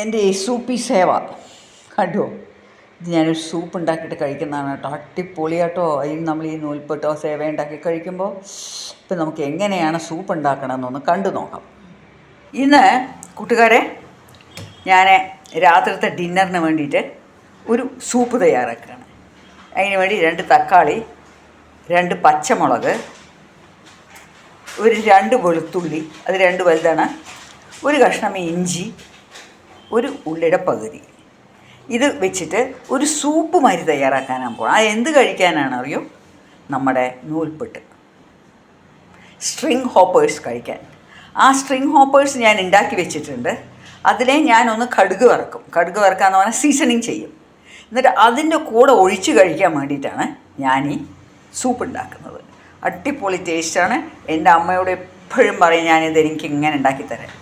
എന്റെ സൂപ്പി സേവ. കണ്ടോ? ഇത് ഞാനൊരു സൂപ്പ് ഉണ്ടാക്കിയിട്ട് കഴിക്കുന്നതാണ് കേട്ടോ. അടിപൊളിയാട്ടോ അതിൽ നമ്മൾ ഈ നൂൽപ്പെട്ടോ സേവ ഉണ്ടാക്കി കഴിക്കുമ്പോൾ ഇപ്പം നമുക്ക് എങ്ങനെയാണ് സൂപ്പ് ഉണ്ടാക്കണമെന്നൊന്ന് കണ്ടു നോക്കാം. ഇന്ന് കൂട്ടുകാരെ ഞാൻ രാത്രിത്തെ ഡിന്നറിന് വേണ്ടിയിട്ട് ഒരു സൂപ്പ് തയ്യാറാക്കുകയാണ്. അതിന് വേണ്ടി രണ്ട് തക്കാളി രണ്ട് പച്ചമുളക് ഒരു രണ്ട് വെളുത്തുള്ളി അത് രണ്ട് വലുതാണ്. ഒരു കഷ്ണം ഇഞ്ചി ഒരു ഉള്ളിയുടെ പകുതി. ഇത് വെച്ചിട്ട് ഒരു സൂപ്പ് മാതിരി തയ്യാറാക്കാനാണ് പോകണം അത് എന്ത് കഴിക്കാനാണ് അറിയോ? നമ്മുടെ നൂൽപ്പെട്ട് സ്ട്രിങ് ഹോപ്പേഴ്സ് കഴിക്കാൻ. ആ സ്ട്രിങ് ഹോപ്പേഴ്സ് ഞാൻ ഉണ്ടാക്കി വെച്ചിട്ടുണ്ട്. അതിലെ ഞാനൊന്ന് കടുക് വറക്കും. കടുക് വറക്കാന്ന് പറഞ്ഞാൽ സീസണിങ് ചെയ്യും. എന്നിട്ട് അതിന്റെ കൂടെ ഒഴിച്ച് കഴിക്കാൻ വേണ്ടിയിട്ടാണ് ഞാൻ ഈ സൂപ്പ് ഉണ്ടാക്കുന്നത്. അടിപൊളി ടേസ്റ്റാണ്. എന്റെ അമ്മയോട് എപ്പോഴും പറയും ഞാനിത് എനിക്ക് ഇങ്ങനെ ഉണ്ടാക്കി തരാം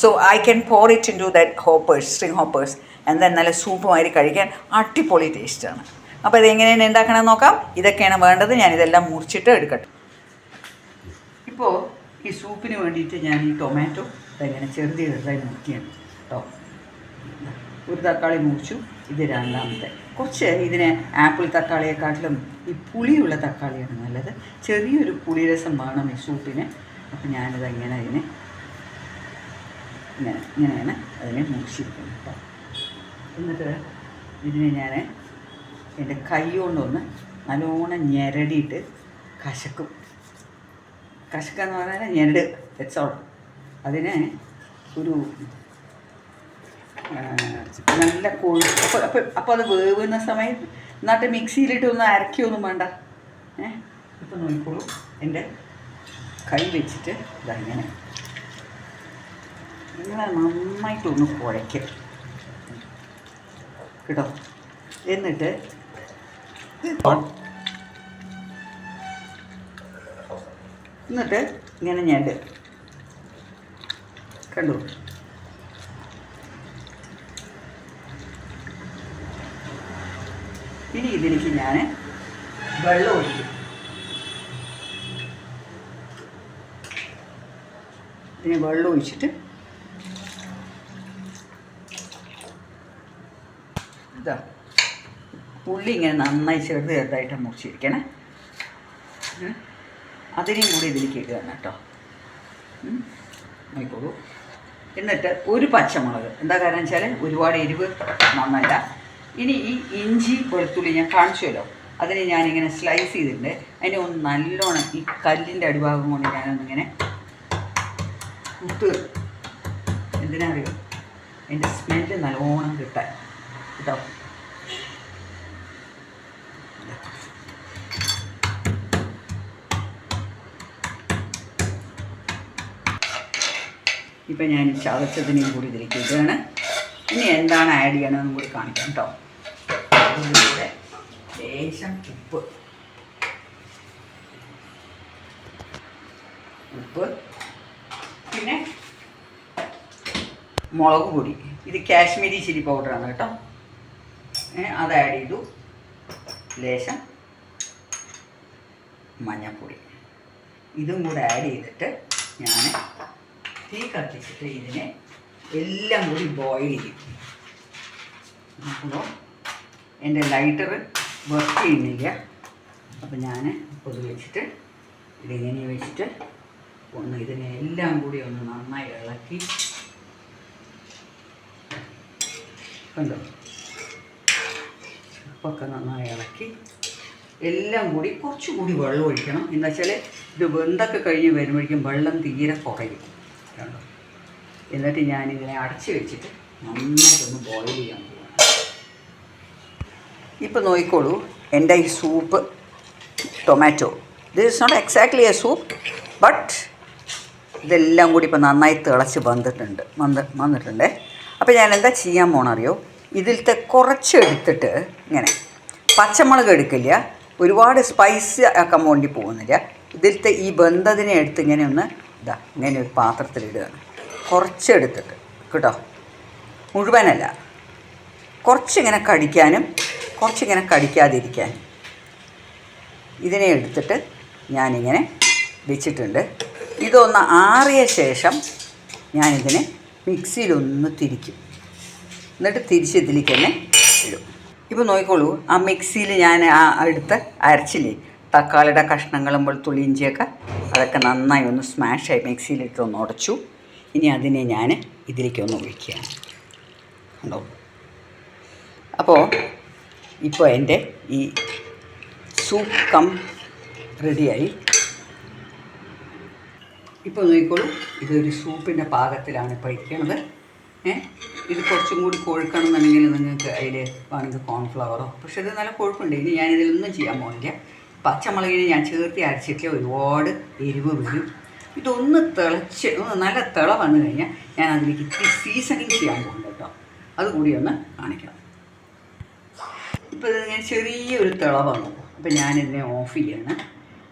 so I can pour it into that hoppers string hoppers എന്താ നല്ല സൂപ്പ് മാതിരി കഴിക്കാൻ അടിപൊളി ടേസ്റ്റാണ് അപ്പോൾ ഇതെങ്ങനെയാണ് ഉണ്ടാക്കണമെന്ന് നോക്കാം. ഇതൊക്കെയാണ് വേണ്ടത്. ഞാൻ ഇതെല്ലാം മുറിച്ചിട്ട് എടുക്കട്ടെ. ഇപ്പോൾ ഈ സൂപ്പിന് വേണ്ടിയിട്ട് ഞാൻ ഈ ടൊമാറ്റോ ഇതെങ്ങനെ ചെറുതി ചെറുതായി മുറിക്കുകയാണ് കേട്ടോ ഒരു തക്കാളി മുറിച്ചു. ഇത് രണ്ടാമത്തെ. കുറച്ച് ഇതിന് ആപ്പിൾ തക്കാളിയെക്കാട്ടിലും ഈ പുളിയുള്ള തക്കാളിയാണ് നല്ലത്. ചെറിയൊരു പുളിരസം വേണം ഈ സൂപ്പിന്. അപ്പോൾ ഞാനിതെങ്ങനെ അതിനെ ഇങ്ങനെ ഇങ്ങനെയാണ് അതിനെ മുറിച്ചിരിക്കുന്നത് കേട്ടോ എന്നിട്ട് ഇതിനെ ഞാൻ എന്റെ കൈ കൊണ്ടൊന്ന് നല്ലോണം ഞെരടിയിട്ട് കശക്കും. കശക്കെന്ന് പറഞ്ഞാൽ ഞെരട് വെച്ചോൾ അതിനെ ഒരു നല്ല കൊഴുപ്പ് അപ്പോൾ അപ്പോൾ അപ്പോൾ അത് വേവുന്ന സമയത്ത് എന്നിട്ട് മിക്സിയിലിട്ട് ഒന്ന് അരക്കുകയൊന്നും വേണ്ട. ഏ? ഇപ്പം നോക്കിക്കോളൂ. എന്റെ കൈ വെച്ചിട്ട് ഇതങ്ങനെ ഇങ്ങനെ നന്നായിട്ടൊന്ന് കുഴയ്ക്കും. കേട്ടോ? എന്നിട്ട് എന്നിട്ട് ഇങ്ങനെ ഞാൻ കണ്ടു. ഇനി ഇതിലേക്ക് ഞാൻ വെള്ളം ഒഴിക്കും. ഇനി വെള്ളം ഒഴിച്ചിട്ട് ഇതാ. ഉള്ളി ഇങ്ങനെ നന്നായി ചെറുത് ചെറുതായിട്ട് മുറിച്ചിരിക്കണേ. അതിനെയും കൂടി ഇതിലേക്ക് ഇടുകയാണ് കേട്ടോ. ആയിക്കോളൂ എന്നിട്ട് ഒരു പച്ചമുളക്. എന്താ കാരണം വെച്ചാൽ ഒരുപാട് എരിവ് നന്നല്ല ഇനി ഈ ഇഞ്ചി വെളുത്തുള്ളി ഞാൻ കാണിച്ചുവല്ലോ. അതിനെ ഞാനിങ്ങനെ സ്ലൈസ് ചെയ്തിട്ടുണ്ട്. അതിനെ ഒന്ന് നല്ലോണം ഈ കല്ലിന്റെ അടിഭാഗം കൊണ്ട് ഞാനൊന്നിങ്ങനെ കുത്തു എന്തിനാ അറിയോ? അതിന്റെ സ്മെല്ല് നല്ലോണം കിട്ടാൻ. കേട്ടോ. ഇപ്പം ഞാൻ ചതച്ചതിനെയും കൂടി ഇതിലേക്ക് ഇനി എന്താണ് ആഡ് ചെയ്യണമെന്നും കൂടി കാണിക്കാം കേട്ടോ ലേശം ഉപ്പ്. ഉപ്പ്. പിന്നെ മുളക് പൊടി. ഇത് കാശ്മീരി ചില്ലി പൗഡറാണ് കേട്ടോ. അത് ആഡ് ചെയ്തു. ലേശം മഞ്ഞൾപ്പൊടി. ഇതും കൂടെ ആഡ് ചെയ്തിട്ട് ഞാൻ തീ കത്തിച്ചിട്ട് ഇതിനെ എല്ലാം കൂടി ബോയിൽ ചെയ്യും. അപ്പോൾ എന്റെ ലൈറ്റർ വർക്ക് ചെയ്യുന്നില്ല. അപ്പോൾ ഞാൻ പൊതു വെച്ചിട്ട് ഇതിങ്ങനെ വെച്ചിട്ട് ഒന്ന് ഇതിനെ എല്ലാം കൂടി ഒന്ന് നന്നായി ഇളക്കി. കണ്ടോ? ഉപ്പൊക്കെ നന്നായി ഇളക്കി എല്ലാം കൂടി കുറച്ചുകൂടി വെള്ളം ഒഴിക്കണം. എന്താ വെച്ചാൽ ഇത് വെന്തൊക്കെ കഴിഞ്ഞ് വരുമ്പോഴേക്കും വെള്ളം തീരെ കുറയും. കണ്ടോ? എന്നിട്ട് ഞാനിതിനെ അടച്ച് വെച്ചിട്ട് നന്നായിട്ടൊന്ന് ബോയിൽ ചെയ്യാൻ പോവാണ്. ഇപ്പം നോക്കിക്കോളൂ എന്റെ ഈ soup tomato this is not exactly a soup but ഇതെല്ലാം കൂടി ഇപ്പം നന്നായി തിളച്ച് വന്നിട്ടുണ്ട്. വന്ന് വന്നിട്ടുണ്ട്. അപ്പോൾ ഞാൻ എന്താ ചെയ്യാൻ പോണറിയോ? ഇതിലത്തെ കുറച്ച് എടുത്തിട്ട് ഇങ്ങനെ പച്ചമുളക് എടുക്കില്ല. ഒരുപാട് സ്പൈസ് ആക്കാൻ വേണ്ടി പോകുന്നില്ല. ഇതിലത്തെ ഈ ബന്ധത്തിനെ എടുത്ത് ഇങ്ങനെ ഒന്ന് ഇതാ ഇങ്ങനെ ഒരു പാത്രത്തിലിടുകയാണ് കുറച്ച് എടുത്തിട്ട് കേട്ടോ? മുഴുവനല്ല. കുറച്ചിങ്ങനെ കടിക്കാനും കുറച്ചിങ്ങനെ കടിക്കാതിരിക്കാനും. ഇതിനെ എടുത്തിട്ട് ഞാനിങ്ങനെ വെച്ചിട്ടുണ്ട്. ഇതൊന്ന് ആറിയ ശേഷം ഞാനിതിനെ മിക്സിയിലൊന്ന് തിരിക്കും. എന്നിട്ട് തിരിച്ച് ഇതിലേക്ക് തന്നെ ഇടും. ഇപ്പോൾ നോക്കിക്കോളൂ ആ മിക്സിയിൽ ഞാൻ ആ എടുത്ത് അരച്ചില്ലേ തക്കാളിയുടെ കഷ്ണങ്ങളും വെളുത്തുള്ളി ഇഞ്ചിയൊക്കെ അതൊക്കെ നന്നായി ഒന്ന് സ്മാഷായി മിക്സിയിലിട്ട് ഒന്ന് ഉടച്ചു. ഇനി അതിനെ ഞാൻ ഇതിലേക്ക് ഒന്ന് ഒഴിക്കുകയാണ്. ഉണ്ടോ അപ്പോൾ ഇപ്പോൾ എന്റെ ഈ സൂപ്പ് കം റെഡിയായി. ഇപ്പോൾ നോക്കിക്കോളൂ ഇതൊരു സൂപ്പിന്റെ പാകത്തിലാണ് ഇപ്പോൾ ഇരിക്കുന്നത് ഏ? ഇത് കുറച്ചും കൂടി കൊഴുക്കണമെന്നുണ്ടെങ്കിൽ നിങ്ങൾക്ക് അതിൽ വേണമെങ്കിൽ കോൺഫ്ലവറോ പക്ഷേ ഇത് നല്ല കൊഴുപ്പുണ്ട്. ഇനി ഞാനിതിലൊന്നും ചെയ്യാൻ പോകുന്നില്ല പച്ചമുളകിന് ഞാൻ ചേർത്തി അരച്ചിട്ട് ഒരുപാട് എരിവ് വരും. ഇതൊന്ന് തിളച്ച് നല്ല തിള വന്നു കഴിഞ്ഞാൽ ഞാൻ അതിലേക്ക് ഇത്തിരി സീസണിങ് ചെയ്യാൻ പോകുന്നുണ്ട് കേട്ടോ. അതുകൂടി ഒന്ന് കാണിക്കാം ഇപ്പോൾ ഇത് ഞാൻ ചെറിയൊരു തിള വന്നു. അപ്പോൾ ഞാനിതിനെ ഓഫ് ചെയ്യാണ്.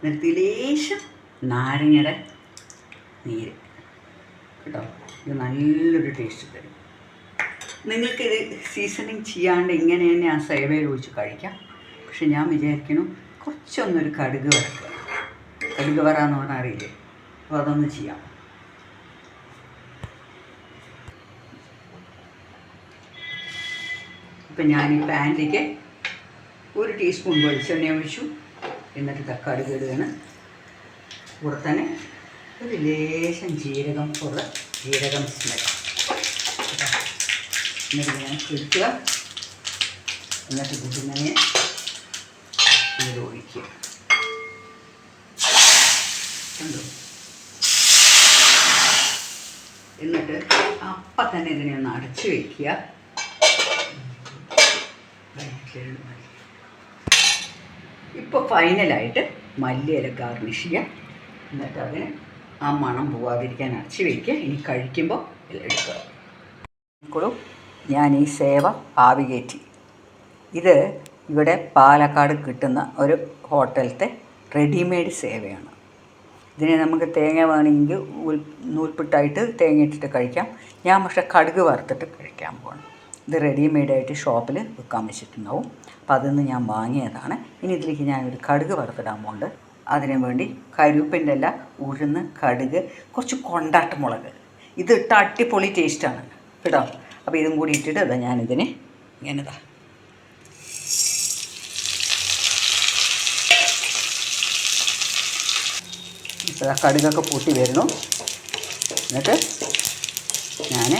എന്നിട്ട് ലേശം നാരങ്ങയുടെ നീര്. കേട്ടോ. ഇത് നല്ലൊരു ടേസ്റ്റ് തരും. നിങ്ങൾക്കിത് സീസണിങ് ചെയ്യാണ്ട് ഇങ്ങനെ തന്നെ ആ സേവയിൽ ഒഴിച്ച് കഴിക്കാം. പക്ഷെ ഞാൻ വിചാരിക്കുന്നു കുറച്ചൊന്നൊരു കടുക് വറക്കുക. കടുക് വറാന്ന് പറഞ്ഞാൽ അറിയില്ലേ? അപ്പോൾ അതൊന്ന് ചെയ്യാം. ഇപ്പം ഞാൻ ഈ പാനിലേക്ക് ഒരു ടീസ്പൂൺ വെളിച്ചെണ്ണ ഒഴിച്ചു. എന്നിട്ട് തക്കാളി കേടുകയാണ് കൂടെ തന്നെ ഒരു ലേശം ജീരകം കുറ ജീരകം സ്മെൽ എന്നിട്ട് ഞാൻ എടുക്കുക. എന്നിട്ട് ഇതിങ്ങനെ ഇത് ഒഴിക്കുക. കണ്ടോ? എന്നിട്ട് അപ്പം തന്നെ ഇതിനെ ഒന്ന് അടച്ചു വയ്ക്കുക ഇപ്പോൾ ഫൈനലായിട്ട് മല്ലിയില ഗാർണിഷ് ചെയ്യാം എന്നിട്ട് അതിന് ആ മണം പോവാതിരിക്കാൻ അടച്ചു വയ്ക്കുക ഇനി കഴിക്കുമ്പോൾ എടുക്കുക. നോക്കോളൂ ഞാൻ ഈ സേവ ആവികേറ്റി. ഇത് ഇവിടെ പാലക്കാട് കിട്ടുന്ന ഒരു ഹോട്ടലത്തെ റെഡിമെയ്ഡ് സേവയാണ്. ഇതിനെ നമുക്ക് തേങ്ങ വേണമെങ്കിൽ ഉൽ നൂൽപ്പിട്ടായിട്ട് തേങ്ങ ഇട്ടിട്ട് കഴിക്കാം. ഞാൻ പക്ഷേ കടുക് വറുത്തിട്ട് കഴിക്കാൻ പോകണം ഇത് റെഡിമെയ്ഡായിട്ട് ഷോപ്പിൽ വിൽക്കാൻ വെച്ചിട്ടുണ്ടാവും. അപ്പോൾ അതിൽ നിന്ന് ഞാൻ വാങ്ങിയതാണ്. ഇനി ഇതിലേക്ക് ഞാൻ ഒരു കടുക് വറുത്തിടാൻ പോകുന്നുണ്ട് അതിനു വേണ്ടി കരുവേപ്പിന്റെ ഇല ഉഴുന്ന് കടുക് കുറച്ച് കൊണ്ടാട്ടമുളക്. ഇത് ഇട്ട അടിപൊളി ടേസ്റ്റാണ് കേട്ടോ? അപ്പോൾ ഇതും കൂടി ഇട്ടിട്ട് അതാ ഞാനിതിനെ ഇങ്ങനെതാ കടുകൊക്കെ പൊട്ടി വരുന്നു. എന്നിട്ട് ഞാൻ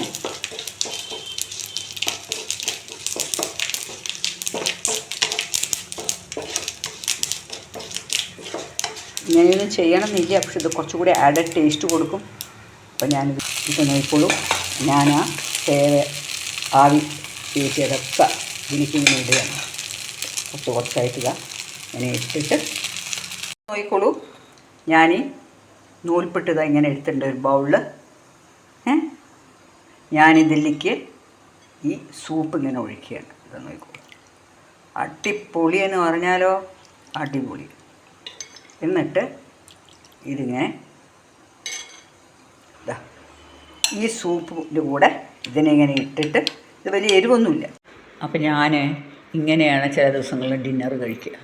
ഇങ്ങനെയൊന്നും ചെയ്യണമെന്നില്ല. പക്ഷെ ഇത് കുറച്ചുകൂടി ആഡഡ് ടേസ്റ്റ് കൊടുക്കും. അപ്പോൾ ഞാനിത് ഇത് നോക്കിക്കോളൂ. ഞാൻ സേവ ആവി ചേച്ചിയതൊക്കെ എനിക്കിങ്ങനെ ഇടുകയാണ് കുറച്ച് കുറച്ചായിട്ട് ഇതാ ഇങ്ങനെ ഇട്ടിട്ട് നോക്കിക്കോളൂ. ഞാൻ നൂൽപ്പെട്ട് ഇതാ ഇങ്ങനെ എടുത്തിട്ടുണ്ട് ഒരു ബൗളിൽ ഞാനിതിലേക്ക് ഈ സൂപ്പ് ഇങ്ങനെ ഒഴിക്കുകയാണ്. ഇത് നോക്കിക്കോളൂ. അടിപൊളി എന്ന് പറഞ്ഞാലോ? അടിപൊളി. എന്നിട്ട് ഇതിങ്ങനെ ഇതാ ഈ സൂപ്പിന്റെ കൂടെ ഇതിനെ ഇങ്ങനെ ഇട്ടിട്ട് ഇത് വലിയ എരിവൊന്നുമില്ല. അപ്പം ഞാൻ ഇങ്ങനെയാണ് ചില ദിവസങ്ങളിൽ ഡിന്നർ കഴിക്കുക.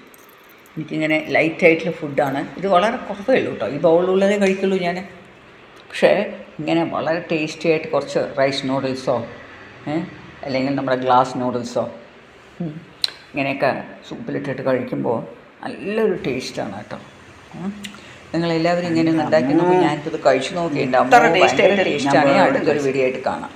എനിക്കിങ്ങനെ ലൈറ്റായിട്ടുള്ള ഫുഡാണ് ഇത് വളരെ കുറവേ ഉള്ളൂ കേട്ടോ ഈ ബൗളിലുള്ളതേ കഴിക്കുള്ളൂ ഞാൻ പക്ഷേ ഇങ്ങനെ വളരെ ടേസ്റ്റി ആയിട്ട് കുറച്ച് റൈസ് നൂഡിൽസോ അല്ലെങ്കിൽ നമ്മുടെ ഗ്ലാസ് നൂഡിൽസോ ഇങ്ങനെയൊക്കെ സൂപ്പിലിട്ടിട്ട് കഴിക്കുമ്പോൾ നല്ലൊരു ടേസ്റ്റാണ് കേട്ടോ. നിങ്ങൾ എല്ലാവരും ഇങ്ങനെ ഉണ്ടാക്കി നോക്കി. ഞാനിത് കഴിച്ചു നോക്കിയിട്ടുണ്ടാവും ടേസ്റ്റാണ് അടുത്തൊരു വീഡിയോ ആയിട്ട് കാണാം.